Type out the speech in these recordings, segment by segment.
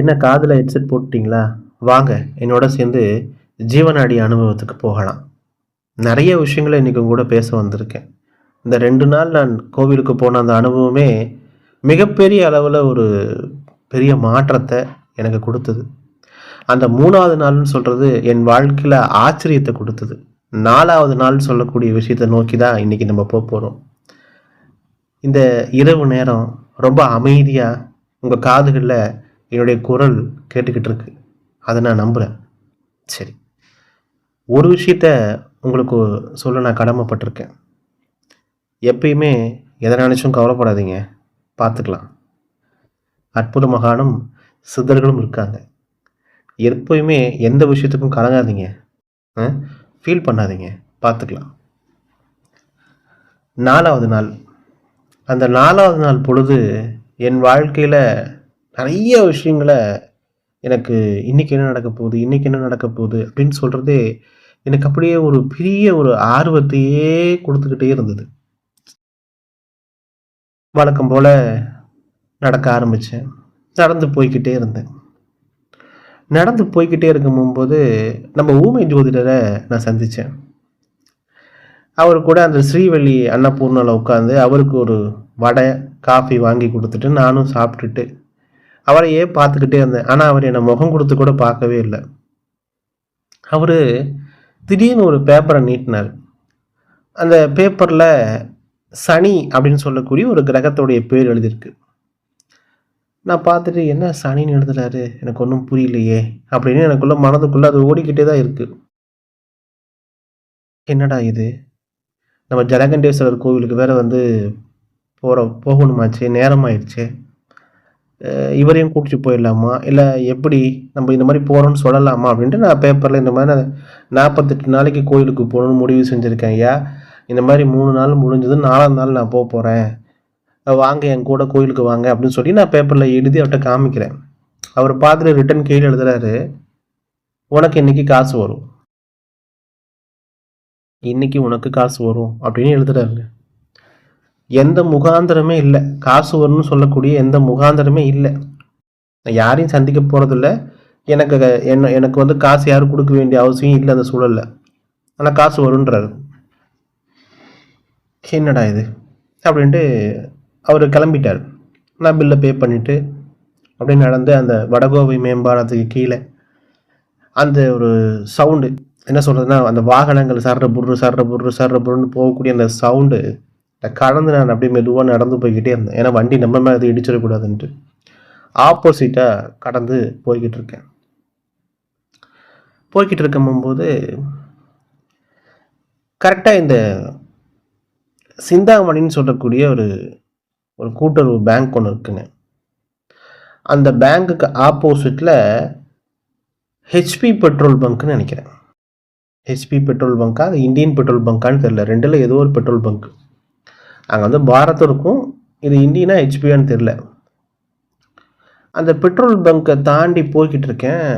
என்ன காதில் ஹெட்செட் போட்டிங்களா வாங்க என்னோட சேர்ந்து ஜீவநாடி அனுபவத்துக்கு போகலாம். நிறைய விஷயங்களை இன்றைக்கி கூட பேச வந்திருக்கேன். இந்த ரெண்டு நாள் நான் கோவிலுக்கு போன அந்த அனுபவமே மிகப்பெரிய அளவில் ஒரு பெரிய மாற்றத்தை எனக்கு கொடுத்தது. அந்த மூணாவது நாள்னு சொல்கிறது என் வாழ்க்கையில் ஆச்சரியத்தை கொடுத்தது. நாலாவது நாள் சொல்லக்கூடிய விஷயத்தை நோக்கி தான் இன்றைக்கி நம்ம போக போகிறோம் இந்த இரவு நேரம் ரொம்ப அமைதியாக உங்கள் காதுகளில் என்னுடைய குரல் கேட்டுக்கிட்டு இருக்கு அதை நான் நம்புகிறேன் சரி. ஒரு விஷயத்த உங்களுக்கு சொல்ல நான் கடமைப்பட்டிருக்கேன். எப்பயுமே எதை நினச்சும் கவலைப்படாதீங்க. பார்த்துக்கலாம். அற்புத மகானும் சித்தர்களும் இருக்காங்க. எப்பயுமே எந்த விஷயத்துக்கும் கலங்காதீங்க. ஃபீல் பண்ணாதீங்க. பார்த்துக்கலாம். நாலாவது நாள். அந்த நாலாவது நாள் பொழுது என் வாழ்க்கையில் நிறைய விஷயங்களை எனக்கு இன்றைக்கி என்ன நடக்க போகுது இன்றைக்கி என்ன நடக்க போகுது அப்படின்னு சொல்கிறதே எனக்கு அப்படியே ஒரு பெரிய ஒரு ஆர்வத்தையே கொடுத்துக்கிட்டே இருந்தது. வழக்கம் போல் நடக்க ஆரம்பித்தேன் நடந்து போய்கிட்டே இருந்தேன். நடந்து போய்கிட்டே இருக்கும்போது நம்ம ஊமை ஜோதிடரை நான் சந்தித்தேன் அவர் கூட அந்த ஸ்ரீவள்ளி அன்னபூர்ணாவில் உட்காந்து அவருக்கு ஒரு வடை காஃபி வாங்கி கொடுத்துட்டு நானும் சாப்பிட்டுட்டு அவரையே பார்த்துக்கிட்டே இருந்தேன். ஆனால் அவர் என்னை முகம் கொடுத்து கூட பார்க்கவே இல்லை. அவர் திடீர்னு ஒரு பேப்பரை நீட்டினார். அந்த பேப்பரில் சனி அப்படின்னு சொல்லக்கூடிய ஒரு கிரகத்துடைய பேர் எழுதியிருக்கு. நான் பார்த்துட்டு என்ன சனின்னு எழுதுறாரு? எனக்கு ஒன்றும் புரியலையே. அப்படின்னு எனக்குள்ளே மனதுக்குள்ளே அது ஓடிக்கிட்டே தான் இருக்குது என்னடா இது? நம்ம ஜலகண்டேஸ்வரர் கோவிலுக்கு வேறு வந்து போகிற போகணுமாச்சே? நேரம் ஆயிடுச்சே இவரையும் கூட்டிட்டு போயிடலாமா? இல்லை எப்படி நம்ம இந்த மாதிரி போகிறோம்னு சொல்லலாமா அப்படின்ட்டு நான் பேப்பரில் இந்த மாதிரி நாற்பத்தெட்டு நாளைக்கு கோயிலுக்கு போகணும்னு முடிவு செஞ்சுருக்கேன் ஐயா. இந்த மாதிரி மூணு நாள் முடிஞ்சது நாலாம் நாள் நான் போக போகிறேன் வாங்க என் கூட கோயிலுக்கு வாங்க அப்படின்னு சொல்லி நான் பேப்பரில் எழுதி அவர்கிட்ட காமிக்கிறேன். அவர் பார்த்துட்டு ரிட்டன் கீழே எழுதுறாரு. உனக்கு இன்றைக்கி காசு வரும். இன்னைக்கு உனக்கு காசு வரும் அப்படின்னு எழுதுறாருங்க. எந்த முகாந்திரமே இல்லை. காசு வரும்னு சொல்லக்கூடிய எந்த முகாந்திரமே இல்லை. நான் யாரையும் சந்திக்க போகிறதில்ல எனக்கு என்ன எனக்கு வந்து காசு யாரும் கொடுக்க வேண்டிய அவசியம் இல்லை அந்த சூழலில். ஆனால் காசு வருன்றாரு என்னடா இது? அப்படின்ட்டு அவர் கிளம்பிட்டார். நான் பில்லை பே பண்ணிவிட்டு அப்படியே நடந்து அந்த வடகோவை மேம்பாலத்துக்கு கீழே அந்த ஒரு சவுண்டு என்ன சொல்கிறதுனா அந்த வாகனங்கள் சர்ற புர்ரு சர்ற புர்ரு சர்ற புருன்னு போகக்கூடிய அந்த சவுண்டு கடந்து நான் அப்படியே மெதுவாக நடந்து போய்கிட்டே இருந்தேன். ஏன்னா வண்டி நம்ம மேலே அது இடிச்சிடக்கூடாதுன்ட்டு ஆப்போசிட்டாக கடந்து போய்கிட்டு இருக்கேன். போய்கிட்டு இருக்கும்போது கரெக்டாக இந்த சிந்தாமணின்னு சொல்லக்கூடிய ஒரு ஒரு கூட்டுறவு பேங்க் ஒன்று இருக்குங்க. அந்த பேங்க்குக்கு ஆப்போசிட்டில் ஹெச்பி பெட்ரோல் பங்க்னு நினைக்கிறேன். ஹெச்பி பெட்ரோல் பங்க்கா அது இந்தியன் பெட்ரோல் பங்க்கான்னு தெரில ரெண்டில் ஏதோ ஒரு பெட்ரோல் பங்க் அங்கே வந்து பாரத் இருக்கும். இது இந்தியனா ஹெச்பியான்னு தெரில அந்த பெட்ரோல் பங்க்கை தாண்டி போய்கிட்டு இருக்கேன்.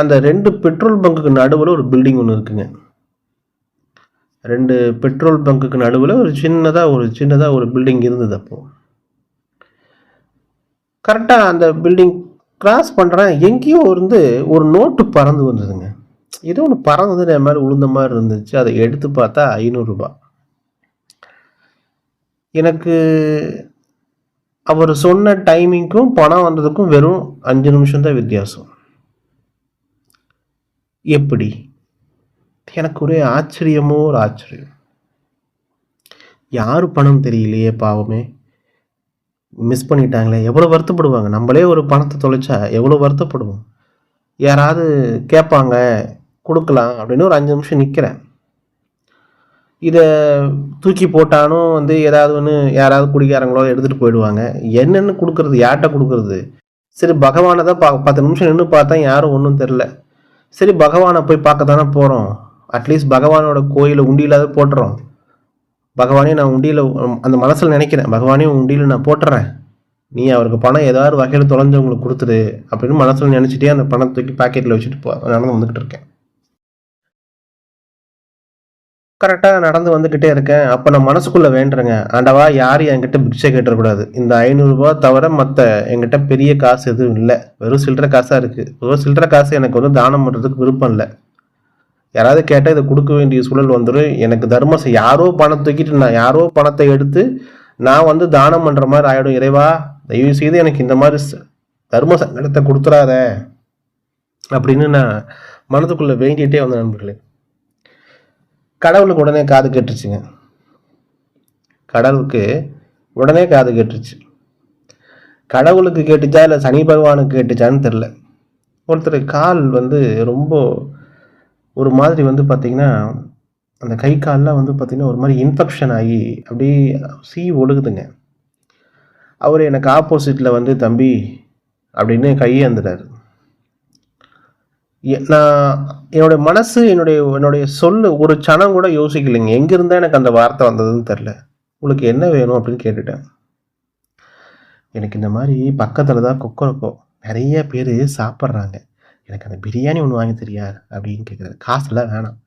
அந்த ரெண்டு பெட்ரோல் பங்க்குக்கு நடுவில் ஒரு பில்டிங் ஒன்று இருக்குங்க. ரெண்டு பெட்ரோல் பங்க்குக்கு நடுவில் ஒரு சின்னதாக ஒரு சின்னதாக ஒரு பில்டிங் இருந்தது அப்போது கரெக்டாக அந்த பில்டிங் கிராஸ் பண்ணுறேன் எங்கேயோ இருந்து ஒரு நோட்டு பறந்து வந்ததுங்க. ஏதோ ஒன்று பறந்தது என் மாதிரி உளுந்த மாதிரி இருந்துச்சு. அதை எடுத்து பார்த்தா ஐநூறுரூபா எனக்கு அவர் சொன்ன டைமிங்க்கும் பணம் வந்ததுக்கும் வெறும் அஞ்சு நிமிஷம் தான் வித்தியாசம். எப்படி? எனக்கு ஒரே ஆச்சரியமோ ஒரு ஆச்சரியம். யார் பணம் தெரியலையே பாவமே. மிஸ் பண்ணிட்டாங்களே எவ்வளோ வருத்தப்படுவாங்க? நம்மளே ஒரு பணத்தை தொலைச்சா எவ்வளோ வருத்தப்படுவோம்? யாராவது கேட்பாங்க கொடுக்கலாம் அப்படின்னு ஒரு அஞ்சு நிமிஷம் நிற்கிறேன் இதை தூக்கி போட்டாலும் வந்து ஏதாவது ஒன்று யாராவது குடிக்காரங்களோ எடுத்துகிட்டு போயிடுவாங்க. என்னென்னு கொடுக்குறது யார்கிட்ட கொடுக்குறது? சரி பகவானை தான் பா பத்து நிமிஷம் நின்று பார்த்தா யாரும் ஒன்றும் தெரில சரி பகவானை போய் பார்க்க தானே போகிறோம் அட்லீஸ்ட் பகவானோட கோயிலை உண்டியிலாவது போட்டுறோம். பகவானே நான் உண்டியில் அந்த மனசில் நினைக்கிறேன். பகவானே உண்டியில் நான் போட்டுறேன். நீ அவருக்கு பணம் ஏதாவது வகையில் தொலைஞ்சவங்களுக்கு கொடுத்துரு அப்படின்னு மனசில் நினச்சிட்டே அந்த பணத்தை தூக்கி பாக்கெட்டில் வச்சுட்டு போ நடந்து வந்துக்கிட்டு இருக்கேன். கரெக்டாக நடந்து வந்துக்கிட்டே இருக்கேன். அப்போ நான் மனசுக்குள்ளே வேண்டுறேங்க. ஆண்டவா யாரும் என்கிட்ட பிக்ஷை கேட்டுறக்கூடாது. இந்த ஐநூறுரூவா தவிர மற்ற என்கிட்ட பெரிய காசு எதுவும் இல்லை. வெறும் சில்லற காசாக இருக்குது வெறும் சில்லற காசு எனக்கு வந்து தானம் பண்ணுறதுக்கு விருப்பம் இல்லை. யாராவது கேட்டால் இதை கொடுக்க வேண்டிய சூழல் வந்துடும் எனக்கு தர்மம் யாரோ பணம் தூக்கிட்டு நான் யாரோ பணத்தை எடுத்து நான் வந்து தானம் பண்ணுற மாதிரி ஆகிடும் இறைவா தயவு செய்து எனக்கு இந்த மாதிரி ச- தர்ம சங்கடத்தை கொடுத்துறாத. அப்படின்னு நான் மனதுக்குள்ளே வேண்டிகிட்டே வந்தேன் நண்பர்களே. கடவுளுக்கு உடனே காது கேட்டுருச்சுங்க. கடவுளுக்கு உடனே காது கேட்டுருச்சு. கடவுளுக்கு கேட்டுச்சா இல்லை சனி பகவானுக்கு கேட்டுச்சான்னு தெரில ஒருத்தர் கால் வந்து ரொம்ப ஒரு மாதிரி வந்து பார்த்திங்கன்னா அந்த கை கால்லாம் வந்து பார்த்திங்கன்னா ஒரு மாதிரி இன்ஃபெக்ஷன் ஆகி அப்படியே சீ ஒழுகுதுங்க. அவர் எனக்கு ஆப்போசிட்டில் வந்து தம்பி அப்படின்னு கையேந்துறாரு நான் என்னுடைய மனசு என்னுடைய என்னுடைய சொல் ஒரு சனம் கூட யோசிக்கலைங்க. எங்கேருந்தா எனக்கு அந்த வார்த்தை வந்ததுன்னு தெரில. உங்களுக்கு என்ன வேணும் அப்படின்னு கேட்டுட்டேன். எனக்கு இந்த மாதிரி பக்கத்தில் தான் கொக்கரக்கோ நிறைய பேர் சாப்பிட்றாங்க. எனக்கு அந்த பிரியாணி ஒன்று வாங்கி தெரியா அப்படின்னு கேட்குறாரு காசுலாம் வேணாம்.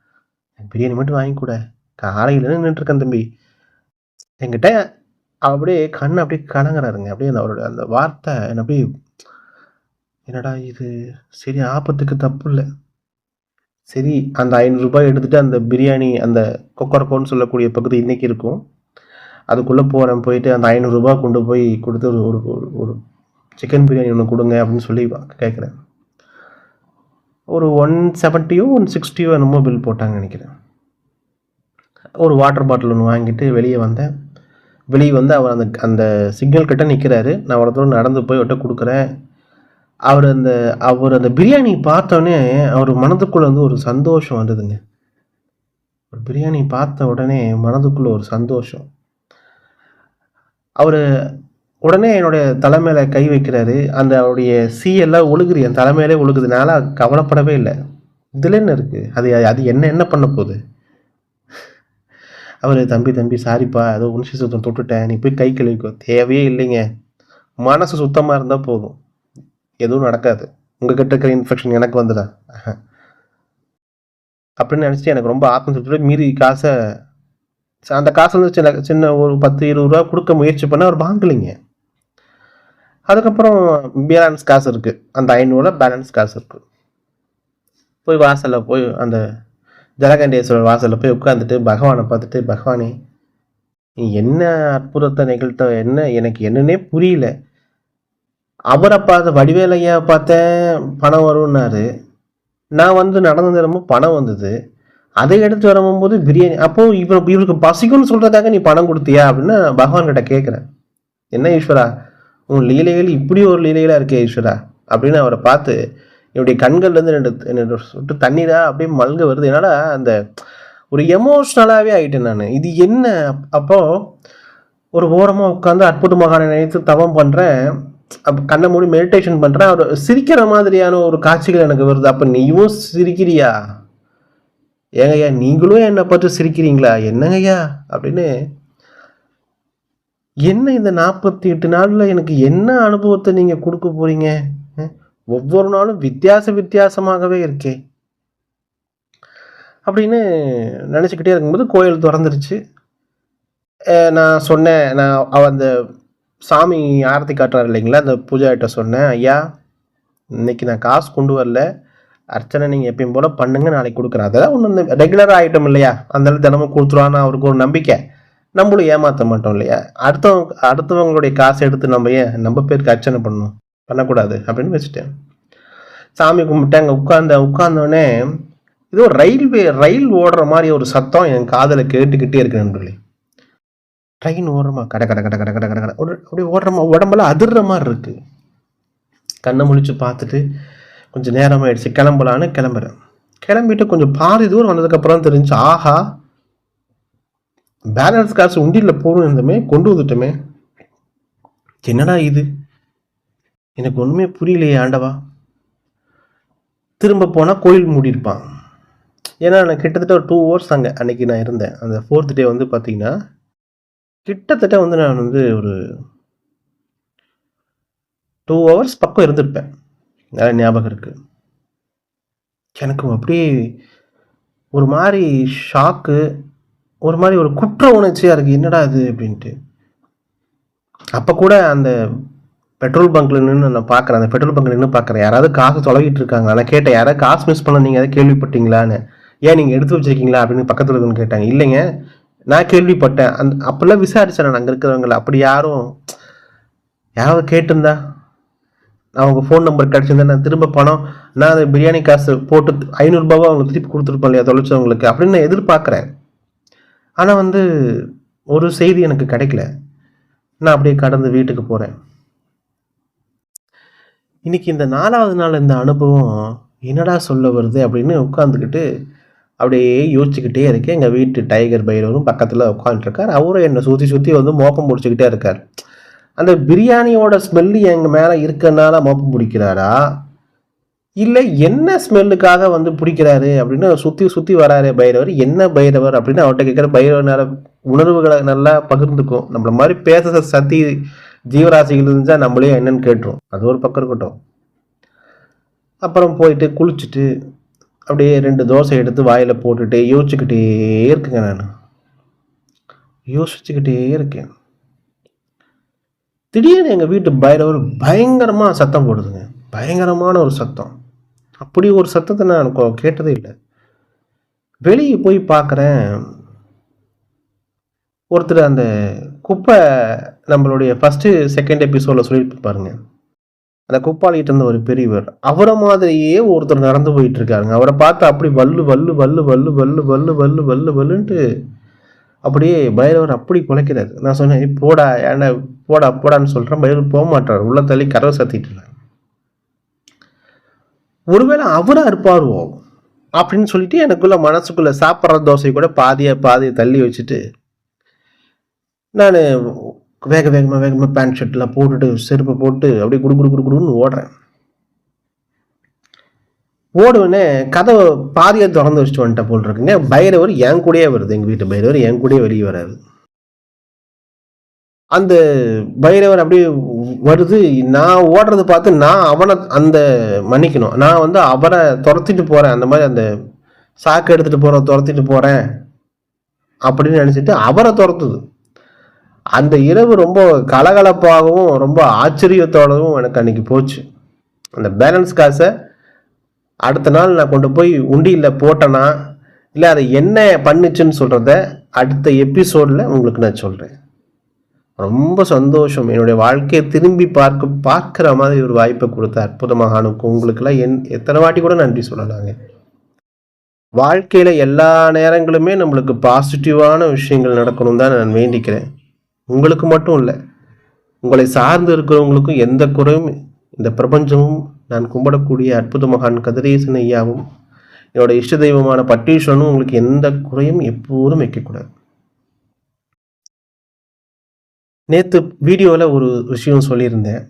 எனக்கு பிரியாணி மட்டும் வாங்கி கூட. காலையில் நின்றுட்டுருக்கேன் தம்பி. என்கிட்ட அப்படியே கண் அப்படியே கலங்குறாருங்க. அப்படியே அந்த அவரோட அந்த வார்த்தை என்ன அப்படியே என்னடா இது? சரி ஆபத்துக்கு தப்பு இல்லை சரி அந்த ஐநூறுரூபாய் எடுத்துகிட்டு அந்த பிரியாணி அந்த கொக்கரக்கோன்னு சொல்லக்கூடிய பகுதி இன்றைக்கி இருக்கும். அதுக்குள்ளே போகிறேன் போயிட்டு அந்த ஐநூறுரூபா கொண்டு போய் கொடுத்து ஒரு ஒரு ஒரு- ஒரு சிக்கன் பிரியாணி ஒன்று கொடுங்க அப்படின்னு சொல்லி கேட்குறேன் ஒரு ஒன் செவன்ட்டியோ ஒன் சிக்ஸ்டியோ என்னமோ பில் போட்டாங்க நினைக்கிறேன். ஒரு வாட்டர் பாட்டில் ஒன்று வாங்கிட்டு வெளியே வந்தேன். வெளியே வந்து அவர் அந்த அந்த சிக்னல் கிட்டே நிற்கிறாரு நான் அவ்வளோ தூரம் நடந்து போய் அவர்கிட்ட கொடுக்குறேன். அவர் அந்த அவர் அந்த பிரியாணி பார்த்தோன்னே அவர் மனதுக்குள்ளே வந்து ஒரு சந்தோஷம் வந்ததுங்க. ஒரு பிரியாணி பார்த்த உடனே மனதுக்குள்ளே ஒரு சந்தோஷம். அவர் உடனே என்னுடைய தலைமையில கை வைக்கிறாரு. அந்த அவருடைய சீ எல்லாம் ஒழுகுது என் தலைமையிலே ஒழுகுதுனால கவலைப்படவே இல்லை. இதில் என்ன இருக்குது அது அது என்ன என்ன பண்ண போகுது? அவர் தம்பி தம்பி சாரிப்பா. ஏதோ உணர்ச்சி சுத்தம் தொட்டுட்டேன். நீ போய் கை கழுவிக்கோ. தேவையே இல்லைங்க. மனசு சுத்தமாக இருந்தால் போதும். எதுவும் நடக்காது. உங்ககிட்ட இருக்கிற இன்ஃபெக்ஷன் எனக்கு வந்துடா அப்படின்னு நினச்சிட்டு எனக்கு ரொம்ப ஆத்ம திருப்தியோட மீறி காசை அந்த காசு வந்து சின்ன சின்ன ஒரு பத்து இருபது ரூபா கொடுக்க முயற்சி பண்ண அவர் வாங்கலைங்க. அதுக்கப்புறம் பேலன்ஸ் காசு இருக்குது அந்த ஐநூறுல பேலன்ஸ் காசு இருக்குது போய் வாசலில் போய் அந்த ஜலகண்டேஸ்வரர் வாசலில் போய் உட்காந்துட்டு பகவானை பார்த்துட்டு பகவானே நீ என்ன அற்புதத்தை நிகழ்த்த என்ன எனக்கு என்னன்னே புரியல. அவரை பார்த்த வடிவேலையா பார்த்தேன் பணம் வரும்னாரு. நான் வந்து நடந்து தரும்போது பணம் வந்தது. அதை எடுத்து வரும்போது பிரியாணி அப்போது இவர் இவருக்கு பசிக்கும்னு சொல்கிறதுக்காக நீ பணம் கொடுத்தியா? அப்படின்னு பகவான் கிட்ட கேட்குறேன். என்ன ஈஸ்வரா உன் லீலைகள் இப்படி ஒரு லீலைகளாக இருக்கே ஈஸ்வரா? அப்படின்னு அவரை பார்த்து என்னுடைய கண்கள்லேருந்து ரெண்டு ரெண்டு சொட்டு தண்ணீராக அப்படியே மல்க வருது. என்னால் அந்த ஒரு எமோஷ்னலாகவே ஆகிட்டேன் நான். இது என்ன? அப்போது ஒரு ஓரமாக உட்காந்து அற்புத மகானை நினைத்து தவம் பண்ணுறேன் கண்ணை மூடி மெடிடேஷன் பண்ணுறேன் அவர் சிரிக்கிற மாதிரியான ஒரு காட்சிகள் எனக்கு வருது. அப்போ நீயும் சிரிக்கிறியா? ஏங்கய்யா நீங்களும் என்னை பார்த்து சிரிக்கிறீங்களா? என்னங்கய்யா? அப்படின்னு என்ன இந்த நாற்பத்தி எட்டு நாளில் எனக்கு என்ன அனுபவத்தை நீங்கள் கொடுக்க போகிறீங்க ஒவ்வொரு நாளும் வித்தியாச வித்தியாசமாகவே இருக்கே. அப்படின்னு நினச்சிக்கிட்டே இருக்கும்போது கோயில் திறந்துருச்சு. நான் சொன்னேன். நான் அந்த சாமி ஆரத்தி காட்டுறாரு இல்லைங்களா? அந்த பூஜாகிட்ட சொன்னேன் ஐயா இன்னைக்கு நான் காசு கொண்டு வரல. அர்ச்சனை நீங்கள் எப்பயும் போல் பண்ணுங்க நாளைக்கு கொடுக்குறேன். அதெல்லாம் ஒன்று இந்த ரெகுலர் ஐட்டம் இல்லையா? அந்த தினமும் கொடுத்துருவான்னு அவருக்கு ஒரு நம்பிக்கை. நம்மளும் ஏமாற்ற மாட்டோம் இல்லையா? அடுத்தவங்க அடுத்தவங்களுடைய காசை எடுத்து நம்ம ஏன் நம்ம பேருக்கு அர்ச்சனை பண்ணணும்? பண்ணக்கூடாது அப்படின்னு வச்சுட்டேன். சாமி கும்பிட்டு அங்கே உட்கார்ந்த உட்கார்ந்தோடனே இது ஒரு ரயில்வே ரயில் ஓடுற மாதிரி ஒரு சத்தம் என் காதில் கேட்டுக்கிட்டே இருக்கு நண்பர்களே. ட்ரெயின் ஓடுறமா? கட கட கட கட கட கட கட. அப்படி அப்படியே ஓடுறமா? உடம்பெல்லாம் அதிர்ற மாதிரி இருக்குது கண்ணை முழிச்சு பார்த்துட்டு கொஞ்சம் நேரம் ஆயிடுச்சு கிளம்பலான்னு கிளம்புறேன். கிளம்பிட்டு கொஞ்சம் பாதி தூரம் வந்ததுக்கப்புறம் தெரிஞ்சு ஆஹா பேலன்ஸ் காசு உண்டியில் போகணும் இருந்தமே கொண்டு வந்துட்டோமே. என்னடா இது? எனக்கு ஒன்றுமே புரியலையே ஆண்டவா. திரும்ப போனால் கோயில் மூடியிருப்பான். ஏன்னா நான் கிட்டத்தட்ட ஒரு டூ ஹவர்ஸ் அங்கே அன்றைக்கி நான் இருந்தேன். அந்த ஃபோர்த் டே வந்து பார்த்திங்கன்னா கிட்டத்தட்ட வந்து நான் வந்து ஒரு டூ ஹவர்ஸ் பக்கம் இருந்திருப்பேன். நிறைய ஞாபகம் இருக்குது எனக்கு அப்படியே ஒரு மாதிரி ஷாக்கு ஒரு மாதிரி ஒரு குற்ற உணர்ச்சியாக இருக்குது என்னடா இது அப்படின்ட்டு. அப்போ கூட அந்த பெட்ரோல் பங்க்ல நின்று நான் பார்க்குறேன் அந்த பெட்ரோல் பங்க்ல நின்று பார்க்குறேன் யாராவது காசு தொலைகிட்டு இருக்காங்க நான் கேட்டேன் யாராவது காசு மிஸ் பண்ண நீங்கள் எதாவது கேள்விப்பட்டீங்களான்னு? ஏன் நீங்கள் எடுத்து வச்சிருக்கீங்களா? அப்படின்னு பக்கத்தில் இருக்குன்னு கேட்டாங்க. இல்லைங்க. நான் கேள்விப்பட்டேன். அந் அப்போல்லாம் விசாரித்தேன் நான் அங்கே இருக்கிறவங்கள. அப்படி யாரும் யாராவது கேட்டிருந்தா அவங்க ஃபோன் நம்பர் கிடச்சிருந்தா நான் திரும்ப பணம் நான் அந்த பிரியாணி காசு போட்டு ஐநூறுரூபாவா அவங்களுக்கு திருப்பி கொடுத்துருப்பேன் இல்லையா தொலைச்சவங்களுக்கு? அப்படின்னு நான் எதிர்பார்க்குறேன். ஆனால் வந்து ஒரு செய்தி எனக்கு கிடைக்கல. நான் அப்படியே கடந்து வீட்டுக்கு போகிறேன் இன்றைக்கி இந்த நாலாவது நாள் இந்த அனுபவம் என்னடா சொல்ல வருது அப்படின்னு உட்காந்துக்கிட்டு அப்படியே யோசிச்சுக்கிட்டே இருக்கேன் எங்கள் வீட்டு டைகர் பைரவரும் பக்கத்தில் உட்காந்துருக்கார் அவரும் என்னை சுற்றி சுற்றி வந்து மோப்பம் பிடிச்சிக்கிட்டே இருக்கார். அந்த பிரியாணியோட ஸ்மெல்லு எங்கள் மேலே இருக்கனால மோப்பம் பிடிக்கிறாரா? இல்லை என்ன ஸ்மெல்லுக்காக வந்து பிடிக்கிறாரு அப்படின்னு சுற்றி சுற்றி வராரு பைரவர். என்ன பைரவர் அப்படின்னு அவர்கிட்ட கேட்குற பைரவர் உணர்வுகளை நல்லா பகிர்ந்துக்கும். நம்மள மாதிரி பேச சத்தி ஜீவராசிகள் இருந்தால் நம்மளே என்னன்னு கேட்டுரும். அது ஒரு பக்கம் இருக்கட்டும். அப்புறம் போயிட்டு குளிச்சுட்டு அப்படியே ரெண்டு தோசை எடுத்து வாயில் போட்டுட்டு யோசிச்சுக்கிட்டே இருக்குங்க நான். யோசிச்சுக்கிட்டே இருக்கேன். திடீர்னு எங்கள் வீட்டு பைரவர் பயங்கரமாக சத்தம் போடுதுங்க. பயங்கரமான ஒரு சத்தம். அப்படி ஒரு சத்தத்தை நான் கேட்டதே இல்லை. வெளியே போய் பார்க்குறேன் ஒருத்தர் அந்த குப்பை நம்மளுடைய ஃபஸ்ட்டு செகண்ட் எபிசோடில் சொல்லியிருப்பாருங்க. அந்த குப்பாளிகிட்ட இருந்த ஒரு பெரியவர் அவரை மாதிரியே ஒருத்தர் நடந்து போயிட்டு இருக்காருங்க அவரை பார்த்து அப்படி வல்லு வல்லு வல்லு வல்லு வல்லு வல்லு வல்லு வல்லு வல்லுன்ட்டு அப்படியே பைரவர் அப்படி குலைக்கிறாரு. நான் சொன்னேன் போடா ஏன்டா போடா போடான்னு சொல்கிறேன் பைரவர் போக மாட்டார். உள்ள தள்ளி கரவை சத்திட்டு ஒருவேளை அவராக இருப்பாருவோ அப்படின்னு சொல்லிட்டு எனக்குள்ள மனசுக்குள்ள சாப்பிட்ற தோசை கூட பாதியாக பாதியை தள்ளி வச்சுட்டு நான் வேக வேகமாக வேகமாக பேண்ட் ஷர்ட்லாம் போட்டுட்டு செருப்பை போட்டு அப்படியே குடு குடு குடு குடுன்னு ஓடுறேன். ஓடுவனே கதவை பாதியாக திறந்து வச்சுட்டு வந்துட்டேன் போல் இருக்குங்க பைரவர் என் கூடயே வருது. எங்கள் வீட்டு பைரவர் என் கூடயே வெளியே வராது அந்த பைரவர் அப்படியே வருது. நான் ஓடுறது பார்த்து நான் அவனை அந்த மன்னிக்கணும். நான் வந்து அவரை துரத்திட்டு போகிறேன் அந்த மாதிரி அந்த சாக்கு எடுத்துகிட்டு போகிற துரத்திட்டு போகிறேன் அப்படின்னு நினச்சிட்டு அவரை துரத்துது. அந்த இரவு ரொம்ப கலகலப்பாகவும் ரொம்ப ஆச்சரியத்தோடவும் எனக்கு அன்னைக்கு போச்சு. அந்த பேலன்ஸ் காசை அடுத்த நாள் நான் கொண்டு போய் உண்டியில் போட்டேன்னா இல்லை அதை என்ன பண்ணுச்சுன்னு சொல்கிறத அடுத்த எபிசோடில் உங்களுக்கு நான் சொல்கிறேன் ரொம்ப சந்தோஷம். என்னுடைய வாழ்க்கையை திரும்பி பார்க்க பார்க்குற மாதிரி ஒரு வாய்ப்பை கொடுத்த அற்புதமாக அனுக்கும் உங்களுக்கெல்லாம் என் எத்தனை வாட்டி கூட நன்றி சொல்லலாங்க. வாழ்க்கையில் எல்லா நேரங்களுமே நம்மளுக்கு பாசிட்டிவான விஷயங்கள் நடக்கணும் தான் நான் வேண்டிக்கிறேன். உங்களுக்கு மட்டும் இல்லை உங்களை சார்ந்து இருக்கிறவங்களுக்கும் எந்த குறையும் இந்த பிரபஞ்சமும் நான் கும்பிடக்கூடிய அற்புத மகான் கதிரேசன் ஐயாவும் என்னோட இஷ்ட தெய்வமான பட்டீஸ்வரனும் உங்களுக்கு எந்த குறையும் எப்போதும் வைக்கக்கூடாது. நேற்று வீடியோவில் ஒரு விஷயம் சொல்லியிருந்தேன்.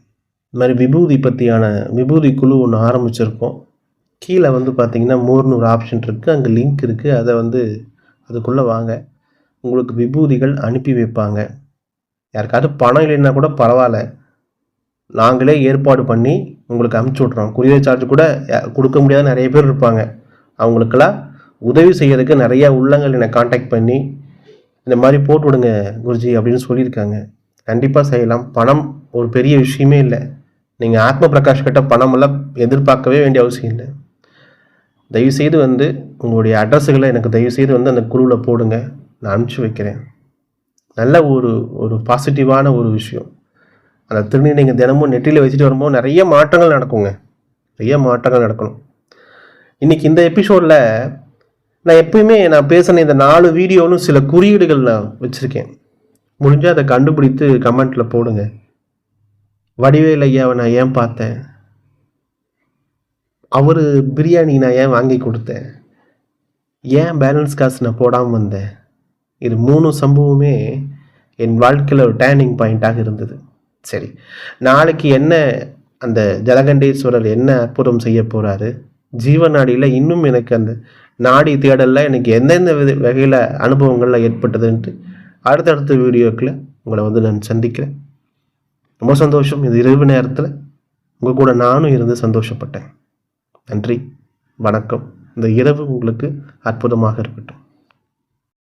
இந்த மாதிரி விபூதி பற்றியான விபூதி குழு ஒன்று ஆரம்பிச்சிருக்கோம். கீழே வந்து பார்த்தீங்கன்னா மோர்னு ஒரு ஆப்ஷன் இருக்குது அங்கே லிங்க் இருக்குது அதை வந்து அதுக்குள்ளே வாங்க. உங்களுக்கு விபூதிகள் அனுப்பி வைப்பாங்க. யாருக்காவது பணம் இல்லைன்னா கூட பரவாயில்ல. நாங்களே ஏற்பாடு பண்ணி உங்களுக்கு அமுச்சு விட்றோம் குரியர் சார்ஜ் கூட கொடுக்க முடியாத நிறைய பேர் இருப்பாங்க. அவங்களுக்கெல்லாம் உதவி செய்யறதுக்கு நிறைய உள்ளங்கள் என்னை காண்டாக்ட் பண்ணி இந்த மாதிரி போட்டு விடுங்க குருஜி அப்படின்னு சொல்லியிருக்காங்க. கண்டிப்பாக செய்யலாம். பணம் ஒரு பெரிய விஷயமே இல்லை. நீங்கள் ஆத்ம பிரகாஷ் கிட்ட பணமெல்லாம் எதிர்பார்க்கவே வேண்டிய அவசியம் இல்லை. தயவுசெய்து வந்து உங்களுடைய அட்ரஸுகளை எனக்கு தயவுசெய்து வந்து அந்த குழுவில் போடுங்க. நான் அனுப்பிச்சி வைக்கிறேன். நல்ல ஒரு ஒரு பாசிட்டிவான ஒரு விஷயம். அந்த திருநீர் நீங்கள் தினமும் நெட்டியில் வச்சுட்டு வரும்போது நிறைய மாற்றங்கள் நடக்குங்க. நிறைய மாற்றங்கள் நடக்கணும். இன்றைக்கி இந்த எபிசோடில் நான் எப்பயுமே நான் பேசின இந்த நாலு வீடியோவிலும் சில குறியீடுகள் நான் வச்சுருக்கேன். முடிஞ்சால் அதை கண்டுபிடித்து கமெண்ட்டில் போடுங்க. வடிவேல் ஐயாவை நான் ஏன் பார்த்தேன்? அவர் பிரியாணி நான் ஏன் வாங்கி கொடுத்தேன்? ஏன் பேலன்ஸ் காசு நான் போடாமல் வந்தேன்? இது மூணு சம்பவமே என் வாழ்க்கையில் ஒரு டேர்னிங் பாயிண்ட்டாக இருந்தது. சரி நாளைக்கு என்ன அந்த ஜலகண்டேஸ்வரர் என்ன அற்புதம் செய்ய போகிறாரு ஜீவ நாடியில் இன்னும் எனக்கு அந்த நாடி தேடலில் எனக்கு எந்தெந்த வித வகையில் அனுபவங்கள்லாம் ஏற்பட்டதுன்ட்டு அடுத்தடுத்த வீடியோக்கில் உங்களை வந்து நான் சந்திக்கிறேன். ரொம்ப சந்தோஷம். இது இரவு நேரத்தில் உங்கள் கூட நானும் இருந்து சந்தோஷப்பட்டேன். நன்றி வணக்கம். இந்த இரவு உங்களுக்கு அற்புதமாக இருக்கட்டும்.